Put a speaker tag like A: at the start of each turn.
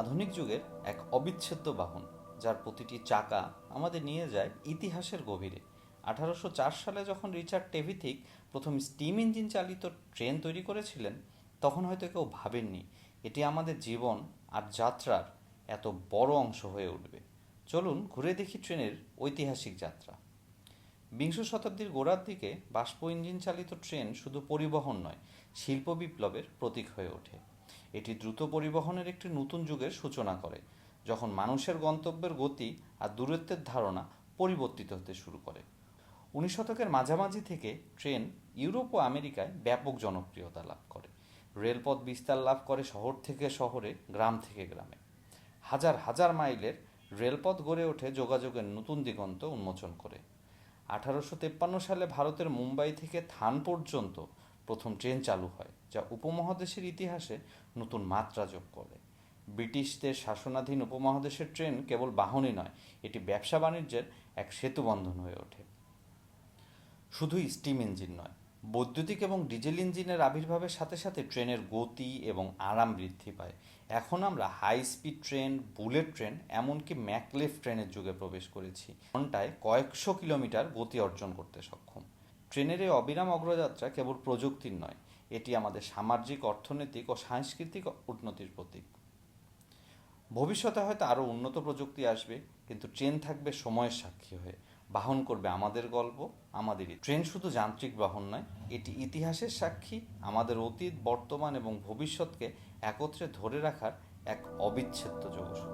A: আধুনিক যুগের এক অবিচ্ছেদ্য বাহন, যার প্রতিটি চাকা আমাদের নিয়ে যায় ইতিহাসের গভীরে। আঠারোশো চার সালে যখন রিচার্ড টেভিথিক প্রথম স্টিম ইঞ্জিন চালিত ট্রেন তৈরি করেছিলেন, তখন হয়তো কেউ ভাবেননি, এটি আমাদের জীবন আর যাত্রার এত বড় অংশ হয়ে উঠবে। চলুন ঘুরে দেখি ট্রেনের ঐতিহাসিক যাত্রা। বিংশ শতাব্দীর গোড়ার দিকে বাষ্প ইঞ্জিন চালিত ট্রেন শুধু পরিবহন নয়, শিল্প বিপ্লবের প্রতীক হয়ে ওঠে। এটি দ্রুত পরিবহনের একটি নতুন যুগের সূচনা করে, যখন মানুষের গন্তব্যের গতি আর দূরত্বের ধারণা পরিবর্তিত হতে শুরু করে। উনিশ শতকের মাঝামাঝি থেকে ট্রেন ইউরোপ ও আমেরিকায় ব্যাপক জনপ্রিয়তা লাভ করে। রেলপথ বিস্তার লাভ করে শহর থেকে শহরে, গ্রাম থেকে গ্রামে। হাজার হাজার মাইলের রেলপথ গড়ে ওঠে যোগাযোগের নতুন দিগন্ত উন্মোচন করে। আঠারোশো সালে ভারতের মুম্বাই থেকে থান পর্যন্ত প্রথম ট্রেন চালু হয়, যা উপমহাদেশের ইতিহাসে নতুন মাত্রা যোগ করে। ব্রিটিশদের শাসনাধীন উপমহাদেশের ট্রেন কেবল বাহনই নয়, এটি ব্যবসা বাণিজ্যের এক সেতুবন্ধন হয়ে ওঠে। শুধু স্টিম ইঞ্জিন নয়, বৈদ্যুতিক এবং ডিজেল ইঞ্জিনের আবির্ভাবের সাথে সাথে ট্রেনের গতি এবং আরাম বৃদ্ধি পায়। এখন আমরা high speed train, bullet train, এমনকি ম্যাকলেফ ট্রেনের যুগে প্রবেশ করেছি। ঘন্টায় কয়েকশো কিলোমিটার গতি অর্জন করতে সক্ষম। ট্রেনের এই অবিরাম অগ্রযাত্রা কেবল প্রযুক্তির নয়, এটি আমাদের সামাজিক, অর্থনৈতিক ও সাংস্কৃতিক উন্নতির প্রতীক। ভবিষ্যতে হয়তো আরও উন্নত প্রযুক্তি আসবে, কিন্তু ট্রেন থাকবে সময়ের সাক্ষী হয়ে। বাহন করবে আমাদের গল্প, আমাদেরই। ট্রেন শুধু যান্ত্রিক বাহন নয়, এটি ইতিহাসের সাক্ষী, আমাদের অতীত, বর্তমান এবং ভবিষ্যৎকে একত্রে ধরে রাখার এক অবিচ্ছেদ্য যোগসূত্র